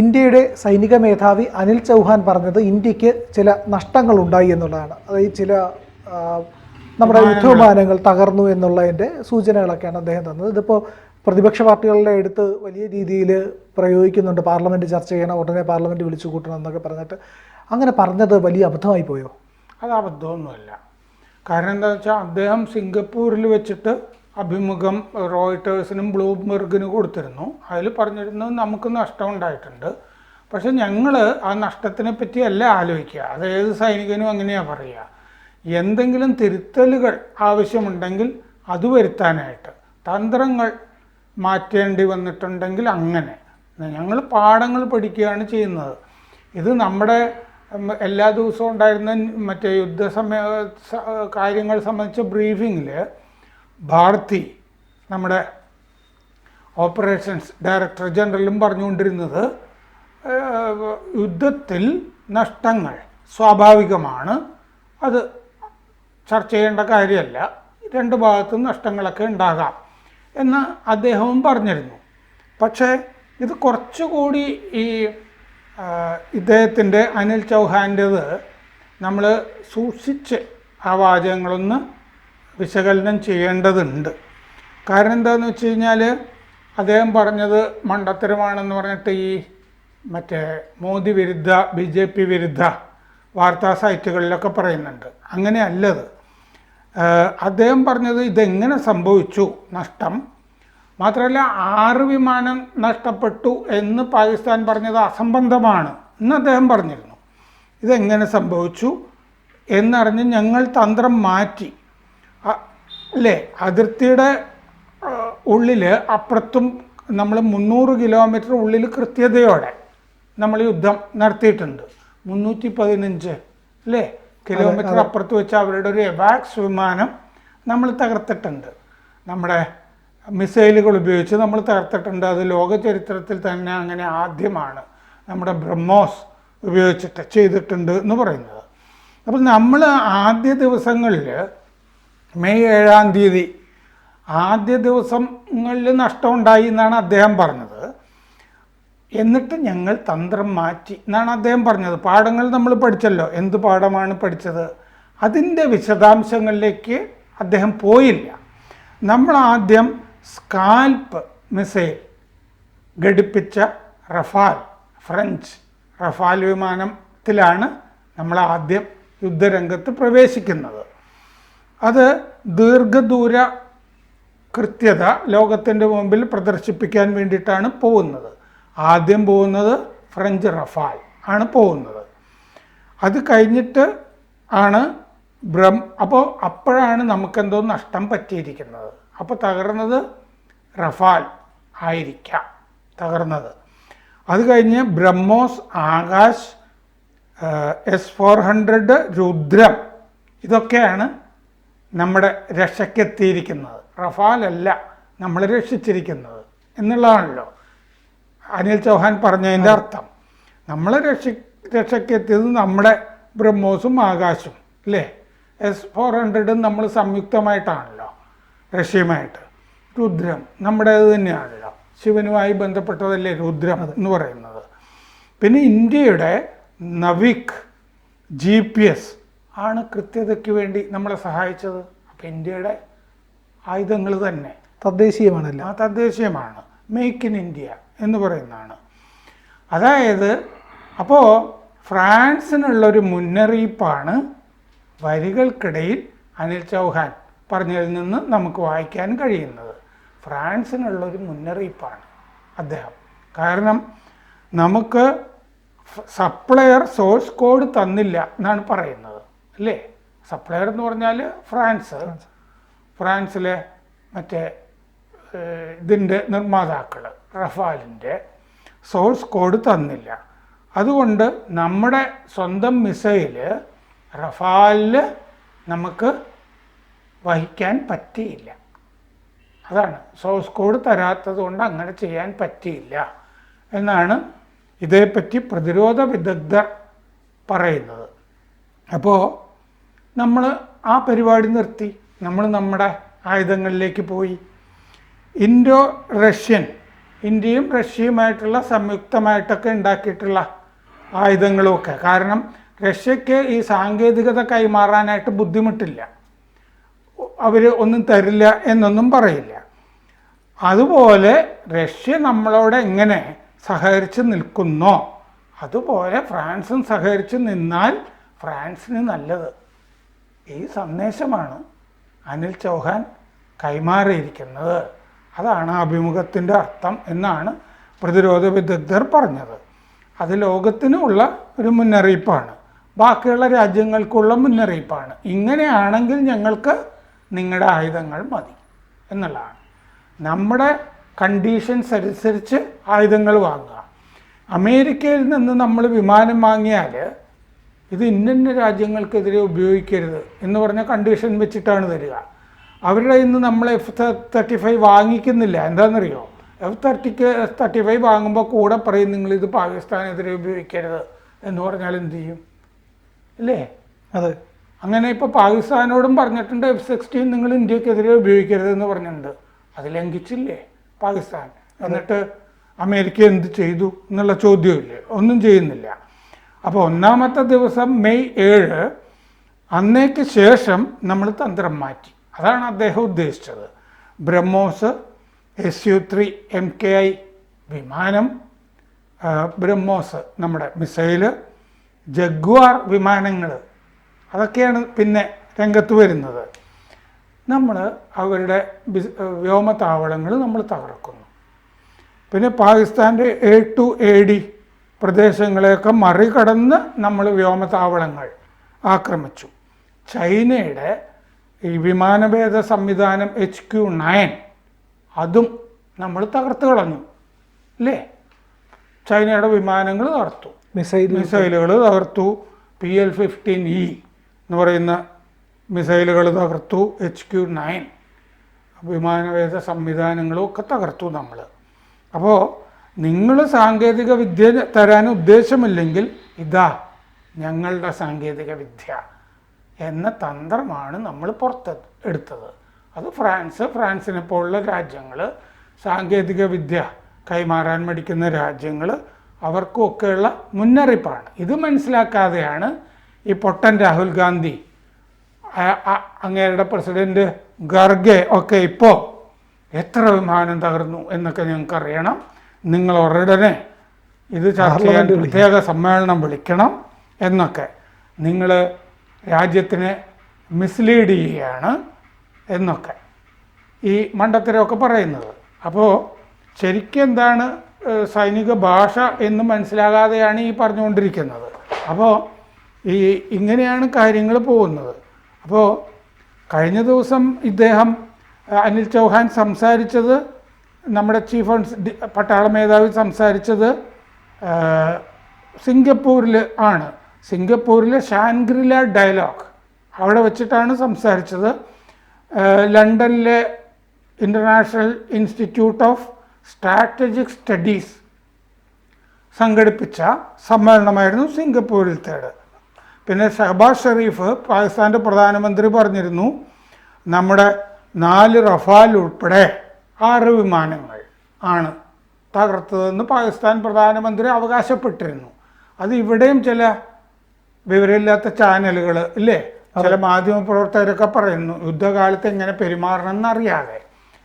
ഇന്ത്യയുടെ സൈനിക മേധാവി അനിൽ ചൗഹാൻ പറഞ്ഞത് ഇന്ത്യയ്ക്ക് ചില നഷ്ടങ്ങൾ ഉണ്ടായി എന്നുള്ളതാണ് അതായത് ചില നമ്മുടെ യുദ്ധവിമാനങ്ങൾ തകർന്നു എന്നുള്ളതിന്റെ സൂചനകളൊക്കെയാണ് അദ്ദേഹം തന്നത്. ഇതിപ്പോൾ പ്രതിപക്ഷ പാർട്ടികളുടെ അടുത്ത് വലിയ രീതിയിൽ പ്രയോഗിക്കുന്നുണ്ട്. പാർലമെന്റ് ചർച്ച ചെയ്യണം ഉടനെ പാർലമെന്റ് വിളിച്ചു കൂട്ടണം എന്നൊക്കെ പറഞ്ഞിട്ട്. അങ്ങനെ പറഞ്ഞത് വലിയ അബദ്ധമായി പോയോ? അത് അബദ്ധമൊന്നുമല്ല. കാരണം എന്താ വെച്ചാൽ അദ്ദേഹം സിംഗപ്പൂരിൽ വെച്ചിട്ട് അഭിമുഖം റോയിട്ടേഴ്സിനും ബ്ലൂംബെർഗിനും കൊടുത്തിരുന്നു. അതിൽ പറഞ്ഞിരുന്നത് നമുക്ക് നഷ്ടം ഉണ്ടായിട്ടുണ്ട്. പക്ഷെ ഞങ്ങൾ ആ നഷ്ടത്തിനെ പറ്റിയല്ല ആലോചിക്കുക. അത് ഏത് സൈനികനും അങ്ങനെയാണ് പറയുക. എന്തെങ്കിലും തിരുത്തലുകൾ ആവശ്യമുണ്ടെങ്കിൽ അത് വരുത്താനായിട്ട്. തന്ത്രങ്ങൾ മാറ്റേണ്ടി വന്നിട്ടുണ്ടെങ്കിൽ അങ്ങനെ. ഞങ്ങൾ പാഠങ്ങൾ പഠിക്കുകയാണ് ചെയ്യുന്നത്. ഇത് നമ്മുടെ എല്ലാ ദിവസവും ഉണ്ടായിരുന്ന മറ്റേ യുദ്ധസമയ സമയ കാര്യങ്ങൾ സംബന്ധിച്ച ബ്രീഫിങ്ങിൽ ഭാരതി നമ്മുടെ ഓപ്പറേഷൻസ് ഡയറക്ടർ ജനറലും പറഞ്ഞുകൊണ്ടിരുന്നത് യുദ്ധത്തിൽ നഷ്ടങ്ങൾ സ്വാഭാവികമാണ്. അത് ചർച്ച ചെയ്യേണ്ട കാര്യമല്ല. രണ്ട് ഭാഗത്തും നഷ്ടങ്ങളൊക്കെ ഉണ്ടാകാം എന്ന് അദ്ദേഹവും പറഞ്ഞിരുന്നു. പക്ഷേ ഇത് കുറച്ചുകൂടി ഈ ഇദ്ദേഹത്തിന്റെ അനിൽ ചൗഹാന്റേത് നമ്മൾ സൂക്ഷിച്ച് ആ വാചകങ്ങളൊന്ന് വിശകലനം ചെയ്യേണ്ടതുണ്ട്. കാരണം എന്താണെന്ന് വെച്ച് കഴിഞ്ഞാൽ അദ്ദേഹം പറഞ്ഞത് മണ്ടത്തരമാണെന്ന് പറഞ്ഞിട്ട് ഈ മറ്റേ മോദി വിരുദ്ധ ബി ജെ പി വിരുദ്ധ വാർത്താ സൈറ്റുകളിലൊക്കെ പറയുന്നുണ്ട്. അങ്ങനെയല്ലത് അദ്ദേഹം പറഞ്ഞത് ഇതെങ്ങനെ സംഭവിച്ചു? നഷ്ടം. മാത്രമല്ല ആറ് വിമാനം നഷ്ടപ്പെട്ടു എന്ന് പാകിസ്ഥാൻ പറഞ്ഞത് അസംബന്ധമാണ് എന്ന് അദ്ദേഹം പറഞ്ഞിരുന്നു. ഇതെങ്ങനെ സംഭവിച്ചു എന്നറിഞ്ഞ് ഞങ്ങൾ തന്ത്രം മാറ്റി. അല്ലേ അതിർത്തിയുടെ ഉള്ളിൽ അപ്പുറത്തും നമ്മൾ മുന്നൂറ് കിലോമീറ്റർ ഉള്ളിൽ കൃത്യതയോടെ നമ്മൾ യുദ്ധം നടത്തിയിട്ടുണ്ട്. മുന്നൂറ്റി പതിനഞ്ച് അല്ലേ കിലോമീറ്റർ അപ്പുറത്ത് വെച്ച് അവരുടെ ഒരു എവാക്സ് വിമാനം നമ്മൾ തകർത്തിട്ടുണ്ട്. നമ്മുടെ മിസൈലുകൾ ഉപയോഗിച്ച് നമ്മൾ തകർത്തിട്ടുണ്ട്. അത് ലോക ചരിത്രത്തിൽ തന്നെ അങ്ങനെ ആദ്യമാണ് നമ്മുടെ ബ്രഹ്മോസ് ഉപയോഗിച്ചിട്ട് ചെയ്തിട്ടുണ്ട് എന്ന് പറയുന്നത്. അപ്പം നമ്മൾ ആദ്യ ദിവസങ്ങളിൽ മെയ് ഏഴാം തീയതി ആദ്യ ദിവസങ്ങളിൽ നഷ്ടമുണ്ടായി എന്നാണ് അദ്ദേഹം പറഞ്ഞത്. എന്നിട്ട് ഞങ്ങൾ തന്ത്രം മാറ്റി എന്നാണ് അദ്ദേഹം പറഞ്ഞത്. പാഠങ്ങൾ നമ്മൾ പഠിച്ചല്ലോ. എന്ത് പാഠമാണ് പഠിച്ചത്? അതിന്റെ വിശദാംശങ്ങളിലേക്ക് അദ്ദേഹം പോയില്ല. നമ്മൾ ആദ്യം സ്കാൽപ്പ് മിസൈൽ ഘടിപ്പിച്ച റഫാൽ ഫ്രഞ്ച് റഫാൽ വിമാനത്തിലാണ് നമ്മൾ ആദ്യം യുദ്ധരംഗത്ത് പ്രവേശിക്കുന്നത്. അത് ദീർഘദൂര കൃത്യത ലോകത്തിന്റെ മുമ്പിൽ പ്രദർശിപ്പിക്കാൻ വേണ്ടിയിട്ടാണ് പോകുന്നത്. ആദ്യം പോകുന്നത് ഫ്രഞ്ച് റഫാൽ ആണ് പോകുന്നത്. അത് കഴിഞ്ഞിട്ട് ആണ് ബ്രഹ്മ അപ്പോൾ അപ്പോഴാണ് നമുക്കെന്തോ നഷ്ടം പറ്റിയിരിക്കുന്നത്. അപ്പോൾ തകർന്നത് റഫാൽ ആയിരിക്കാം തകർന്നത്. അത് കഴിഞ്ഞ് BrahMos Akash S four hundred Rudram ഇതൊക്കെയാണ് നമ്മുടെ രക്ഷയ്ക്കെത്തിയിരിക്കുന്നത്. റഫാലല്ല നമ്മൾ രക്ഷിച്ചിരിക്കുന്നത് എന്നുള്ളതാണല്ലോ. അനിൽ ചൗഹാൻ പറഞ്ഞതിന്റെ അർത്ഥം. നമ്മൾ രക്ഷ രക്ഷയ്ക്കെത്തിയത് നമ്മുടെ ബ്രഹ്മോസും ആകാശും അല്ലേ? എസ് ഫോർ ഹൺഡ്രഡും നമ്മൾ സംയുക്തമായിട്ടാണല്ലോ റഷ്യയുമായിട്ട് രുദ്രം നമ്മുടേത് തന്നെയാണല്ലോ. ശിവനുമായി ബന്ധപ്പെട്ടതല്ലേ രുദ്രം എന്ന് പറയുന്നത്. പിന്നെ ഇന്ത്യയുടെ നവിക് ജി പി എസ് ആണ് കൃത്യതയ്ക്ക് വേണ്ടി നമ്മളെ സഹായിച്ചത്. അപ്പം ഇന്ത്യയുടെ ആയുധങ്ങൾ തന്നെ. തദ്ദേശീയമാണല്ലോ? ആ തദ്ദേശീയമാണ്. മേക്ക് ഇൻ ഇന്ത്യ എന്ന് പറയുന്നതാണ്. അതായത് അപ്പോൾ ഫ്രാൻസിനുള്ളൊരു മുന്നറിയിപ്പാണ് വരികൾക്കിടയിൽ അനിൽ ചൗഹാൻ പറഞ്ഞതിൽ നിന്ന് നമുക്ക് വായിക്കാൻ കഴിയുന്നത്. ഫ്രാൻസിനുള്ളൊരു മുന്നറിയിപ്പാണ് അദ്ദേഹം. കാരണം നമുക്ക് സപ്ലയർ സോഴ്സ് കോഡ് തന്നില്ല എന്നാണ് പറയുന്നത്. അല്ലേ സപ്ലയർ എന്ന് പറഞ്ഞാൽ ഫ്രാൻസ്. ഫ്രാൻസിലെ മറ്റേ ഇതിന്റെ നിർമ്മാതാക്കൾ റഫാലിന്റെ സോഴ്സ് കോഡ് തന്നില്ല. അതുകൊണ്ട് നമ്മുടെ സ്വന്തം മിസൈൽ റഫാലിൽ നമുക്ക് വഹിക്കാൻ പറ്റിയില്ല. അതാണ്. സോഴ്സ് കോഡ് തരാത്തത് കൊണ്ട് അങ്ങനെ ചെയ്യാൻ പറ്റിയില്ല എന്നാണ് ഇതേപ്പറ്റി പ്രതിരോധ വിദഗ്ധർ പറയുന്നത്. അപ്പോൾ നമ്മൾ ആ പരിപാടി നിർത്തി. നമ്മൾ നമ്മുടെ ആയുധങ്ങളിലേക്ക് പോയി. ഇൻഡോ റഷ്യൻ ഇന്ത്യയും റഷ്യയുമായിട്ടുള്ള സംയുക്തമായിട്ടൊക്കെ ഉണ്ടാക്കിയിട്ടുള്ള ആയുധങ്ങളുമൊക്കെ. കാരണം റഷ്യക്ക് ഈ സാങ്കേതികത കൈമാറാനായിട്ട് ബുദ്ധിമുട്ടില്ല. അവർ ഒന്നും തരില്ല എന്നൊന്നും പറയില്ല. അതുപോലെ റഷ്യ നമ്മളോട് എങ്ങനെ സഹകരിച്ച് നിൽക്കുന്നോ അതുപോലെ ഫ്രാൻസും സഹകരിച്ച് നിന്നാൽ ഫ്രാൻസിന് നല്ലത്. ഈ സന്ദേശമാണ് അനിൽ ചൗഹാൻ കൈമാറിയിരിക്കുന്നത്. അതാണ് അഭിമുഖത്തിന്റെ അർത്ഥം എന്നാണ് പ്രതിരോധ വിദഗ്ധർ പറഞ്ഞത്. അത് ലോകത്തിനുമുള്ള ഒരു മുന്നറിയിപ്പാണ്. ബാക്കിയുള്ള രാജ്യങ്ങൾക്കുള്ള മുന്നറിയിപ്പാണ്. ഇങ്ങനെയാണെങ്കിൽ ഞങ്ങൾക്ക് നിങ്ങളുടെ ആയുധങ്ങൾ മതി എന്നുള്ളതാണ്. നമ്മുടെ കണ്ടീഷൻസ് അനുസരിച്ച് ആയുധങ്ങൾ വാങ്ങുക. അമേരിക്കയിൽ നിന്ന് നമ്മൾ വിമാനം വാങ്ങിയാൽ ഇത് ഇന്ന രാജ്യങ്ങൾക്കെതിരെ ഉപയോഗിക്കരുത് എന്ന് പറഞ്ഞ കണ്ടീഷൻ വെച്ചിട്ടാണ് തരിക അവരുടെ ഇന്ന് നമ്മൾ എഫ് തേർട്ടി ഫൈവ് വാങ്ങിക്കുന്നില്ല. എന്താണെന്നറിയോ? എഫ് തേർട്ടിക്ക് എഫ് തേർട്ടി ഫൈവ് വാങ്ങുമ്പോൾ കൂടെ പറയും നിങ്ങൾ ഇത് പാകിസ്ഥാനെതിരെ ഉപയോഗിക്കരുത് എന്ന് പറഞ്ഞാൽ എന്ത് ചെയ്യും? അല്ലേ അതെ. അങ്ങനെ ഇപ്പോൾ പാകിസ്ഥാനോടും പറഞ്ഞിട്ടുണ്ട് എഫ് സിക്സ്റ്റീൻ നിങ്ങൾ ഇന്ത്യക്കെതിരെ ഉപയോഗിക്കരുത് എന്ന് പറഞ്ഞിട്ടുണ്ട്. അത് ലംഘിച്ചില്ലേ പാകിസ്ഥാൻ? എന്നിട്ട് അമേരിക്ക എന്ത് ചെയ്തു എന്നുള്ള ചോദ്യമില്ലേ ഒന്നും ചെയ്യുന്നില്ല. അപ്പോൾ ഒന്നാമത്തെ ദിവസം മെയ് ഏഴ് അന്നേക്ക് ശേഷം നമ്മൾ തന്ത്രം മാറ്റി. അതാണ് അദ്ദേഹം ഉദ്ദേശിച്ചത്. BrahMos S U three M K I വിമാനം ബ്രഹ്മോസ് നമ്മുടെ മിസൈൽ ജഗ്വാർ വിമാനങ്ങൾ അതൊക്കെയാണ് പിന്നെ രംഗത്ത് വരുന്നത്. നമ്മൾ അവരുടെ വ്യോമ വ്യോമതാവളങ്ങൾ നമ്മൾ തകർക്കുന്നു. പിന്നെ പാകിസ്ഥാന്റെ എ ടു എ ഡി പ്രദേശങ്ങളെയൊക്കെ മറികടന്ന് നമ്മൾ വ്യോമതാവളങ്ങൾ ആക്രമിച്ചു. ചൈനയുടെ ഈ വിമാനഭേദ സംവിധാനം എച്ച് ക്യു നയൻ അതും നമ്മൾ തകർത്ത് കളഞ്ഞു അല്ലേ? ചൈനയുടെ വിമാനങ്ങൾ തകർത്തു. മിസൈൽ മിസൈലുകൾ തകർത്തു. പി എൽ ഫിഫ്റ്റീൻ ഇ എന്ന് പറയുന്ന മിസൈലുകൾ തകർത്തു എച്ച് ക്യു നയൻ വിമാനവേദ സംവിധാനങ്ങളും ഒക്കെ തകർത്തു നമ്മൾ. അപ്പോൾ നിങ്ങൾ സാങ്കേതിക വിദ്യ തരാൻ ഉദ്ദേശമില്ലെങ്കിൽ ഇതാ ഞങ്ങളുടെ സാങ്കേതിക വിദ്യ എന്ന തന്ത്രമാണ് നമ്മൾ പുറത്ത് എടുത്തത്. അത് ഫ്രാൻസ് ഫ്രാൻസിനെ പോലുള്ള രാജ്യങ്ങൾ സാങ്കേതിക വിദ്യ കൈമാറാൻ മടിക്കുന്ന രാജ്യങ്ങൾ അവർക്കുമൊക്കെയുള്ള മുന്നറിയിപ്പാണ്. ഇത് മനസ്സിലാക്കാതെയാണ് ഈ പൊട്ടൻ രാഹുൽ ഗാന്ധി അങ്ങേരുടെ പ്രസിഡന്റ് ഗർഗെ ഒക്കെ ഇപ്പോൾ എത്ര വിമാനം തകർന്നു എന്നൊക്കെ ഞങ്ങൾക്ക് അറിയണം നിങ്ങൾ ഉടനെ ഇത് ചർച്ച ചെയ്യാൻ പ്രത്യേക സമ്മേളനം വിളിക്കണം എന്നൊക്കെ നിങ്ങൾ രാജ്യത്തിനെ മിസ്ലീഡ് ചെയ്യുകയാണ് എന്നൊക്കെ ഈ മണ്ടത്തരമൊക്കെ പറയുന്നത്. അപ്പോൾ ശരിക്കും എന്താണ് സൈനിക ഭാഷ എന്ന് മനസ്സിലാകാതെയാണ് ഈ പറഞ്ഞുകൊണ്ടിരിക്കുന്നത്. അപ്പോൾ ഈ ഇങ്ങനെയാണ് കാര്യങ്ങൾ പോകുന്നത്. അപ്പോൾ കഴിഞ്ഞ ദിവസം ഇദ്ദേഹം അനിൽ ചൗഹാൻ സംസാരിച്ചത് നമ്മുടെ ചീഫ് പട്ടാള മേധാവി സംസാരിച്ചത് സിംഗപ്പൂരിൽ ആണ്. സിംഗപ്പൂരിലെ ഷാൻഗ്രില ഡയലോഗ് അവിടെ വെച്ചിട്ടാണ് സംസാരിച്ചത്. ലണ്ടനിലെ International Institute of Strategic Studies സംഘടിപ്പിച്ച സമ്മേളനമായിരുന്നു സിംഗപ്പൂരിലത്തേത് പിന്നെ ഷഹബാസ് ഷെറീഫ് പാകിസ്ഥാന്റെ പ്രധാനമന്ത്രി പറഞ്ഞിരുന്നു നമ്മുടെ നാല് റഫാൽ ഉൾപ്പെടെ ആറ് വിമാനങ്ങൾ ആണ് തകർത്തതെന്ന് പാകിസ്ഥാൻ പ്രധാനമന്ത്രി അവകാശപ്പെട്ടിരുന്നു. അത് ഇവിടെയും ചില വിവരമില്ലാത്ത ചാനലുകൾ ഇല്ലേ? ചില മാധ്യമപ്രവർത്തകരൊക്കെ പറയുന്നു യുദ്ധകാലത്ത് എങ്ങനെ പെരുമാറണം എന്നറിയാതെ.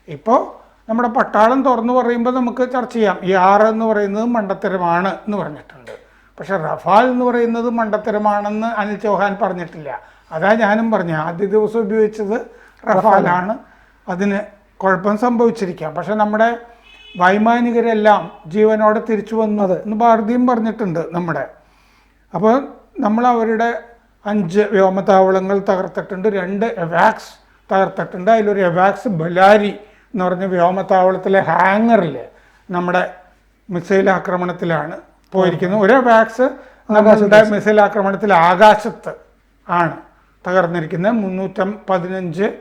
ഇപ്പോൾ നമ്മുടെ പട്ടാളം തുറന്നു പറയുമ്പോൾ നമുക്ക് ചർച്ച ചെയ്യാം. ഈ ആറ് എന്ന് പറയുന്നത് മണ്ടത്തരമാണ് എന്ന് പറഞ്ഞിട്ടുണ്ട്. പക്ഷെ റഫാൽ എന്ന് പറയുന്നത് മണ്ടത്തരമാണെന്ന് അനിൽ ചൗഹാൻ പറഞ്ഞിട്ടില്ല. അതാ ഞാനും പറഞ്ഞു ആദ്യ ദിവസം ഉപയോഗിച്ചത് റഫാലാണ്. അതിന് കുഴപ്പം സംഭവിച്ചിരിക്കാം. പക്ഷെ നമ്മുടെ വൈമാനികരെല്ലാം ജീവനോടെ തിരിച്ചു വന്നത് എന്ന് ഭാരതിയും പറഞ്ഞിട്ടുണ്ട് നമ്മുടെ. അപ്പോൾ നമ്മൾ അവരുടെ അഞ്ച് വ്യോമതാവളങ്ങൾ തകർത്തിട്ടുണ്ട് രണ്ട് എവാക്സ് തകർത്തിട്ടുണ്ട്. അതിലൊരു എവാക്സ് ബലാരി എന്ന് പറഞ്ഞ വ്യോമതാവളത്തിലെ ഹാങ്ങറിൽ നമ്മുടെ മിസൈൽ ആക്രമണത്തിലാണ് പോയിരിക്കുന്നത്. ഒരു എവാക്സ് നമ്മുടെ മിസൈൽ ആക്രമണത്തിൽ ആകാശത്ത് ആണ് തകർന്നിരിക്കുന്നത്. മുന്നൂറ്റം പതിനഞ്ച്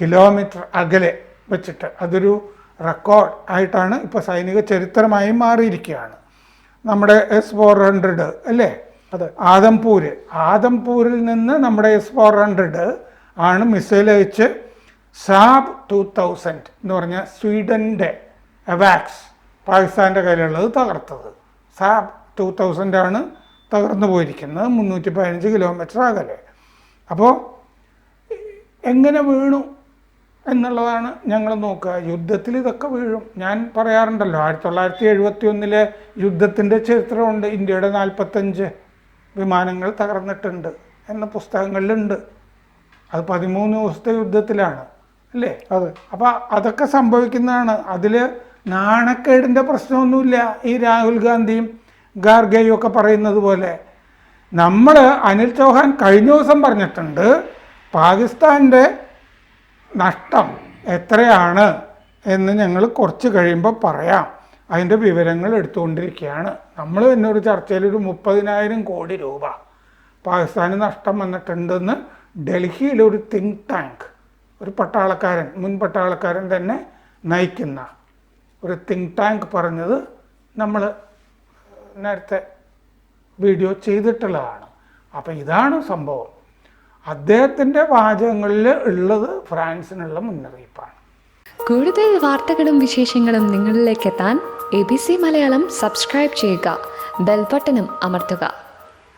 കിലോമീറ്റർ അകലെ വെച്ചിട്ട്. അതൊരു റെക്കോർഡ് ആയിട്ടാണ് ഇപ്പോൾ സൈനിക ചരിത്രമായി മാറിയിരിക്കുകയാണ്. നമ്മുടെ എസ് ഫോർ ഹൺഡ്രഡ് അല്ലേ? അതെ. ആദംപൂര്. ആദംപൂരിൽ നിന്ന് നമ്മുടെ എസ് ഫോർ ഹൺഡ്രഡ് ആണ് മിസൈൽ അയച്ച് സാബ് ടു തൗസൻഡ് എന്ന് പറഞ്ഞ സ്വീഡന്റെ അവാക്സ് പാകിസ്ഥാന്റെ കയ്യിലുള്ളത് തകർത്തത്. സാബ് ടു ആണ് തകർന്നു പോയിരിക്കുന്നത്. മുന്നൂറ്റി പതിനഞ്ച് കിലോമീറ്റർ അകലെ. അപ്പോൾ എങ്ങനെ വീണു? എന്നുള്ളതാണ് ഞങ്ങൾ നോക്കുക. യുദ്ധത്തിൽ ഇതൊക്കെ വീഴും. ഞാൻ പറയാറുണ്ടല്ലോ ആയിരത്തി തൊള്ളായിരത്തി എഴുപത്തി ഒന്നിലെ യുദ്ധത്തിന്റെ ചരിത്രമുണ്ട്. ഇന്ത്യയുടെ നാൽപ്പത്തഞ്ച് വിമാനങ്ങൾ തകർന്നിട്ടുണ്ട് എന്ന പുസ്തകങ്ങളിലുണ്ട്. അത് പതിമൂന്ന് ദിവസത്തെ യുദ്ധത്തിലാണ് അല്ലേ? അത്. അപ്പോൾ അതൊക്കെ സംഭവിക്കുന്നതാണ്. അതിൽ നാണക്കേടിന്റെ പ്രശ്നമൊന്നുമില്ല. ഈ രാഹുൽ ഗാന്ധിയും ഗാർഗയും ഒക്കെ പറയുന്നത് പോലെ. നമ്മൾ അനിൽ ചൗഹാൻ കഴിഞ്ഞ ദിവസം പറഞ്ഞിട്ടുണ്ട് പാകിസ്ഥാന്റെ നഷ്ടം എത്രയാണ് എന്ന് ഞങ്ങൾ കുറച്ച് കഴിയുമ്പോൾ പറയാം. അതിന്റെ വിവരങ്ങൾ എടുത്തുകൊണ്ടിരിക്കുകയാണ്. നമ്മൾ എന്നൊരു ചർച്ചയിൽ ഒരു മുപ്പതിനായിരം കോടി രൂപ പാകിസ്ഥാന് നഷ്ടം വന്നിട്ടുണ്ടെന്ന് ഡൽഹിയിലെ ഒരു തിങ്ക് ടാങ്ക് ഒരു പട്ടാളക്കാരൻ മുൻ പട്ടാളക്കാരൻ തന്നെ നയിക്കുന്ന ഒരു തിങ്ക് ടാങ്ക് പറഞ്ഞത് നമ്മൾ നേരത്തെ വീഡിയോ ചെയ്തിട്ടുള്ളതാണ്. അപ്പോൾ ഇതാണ് സംഭവം. അദ്ദേഹത്തിന്റെ വാചകങ്ങളിൽ ഉള്ളത് ഫ്രാൻസിനുള്ള മുന്നറിയിപ്പാണ്. കൂടുതൽ വാർത്തകളും വിശേഷങ്ങളും നിങ്ങളിലേക്ക് എത്താൻ A B C Malayalam subscribe ചെയ്യുക. ബെൽബട്ടനും അമർത്തുക.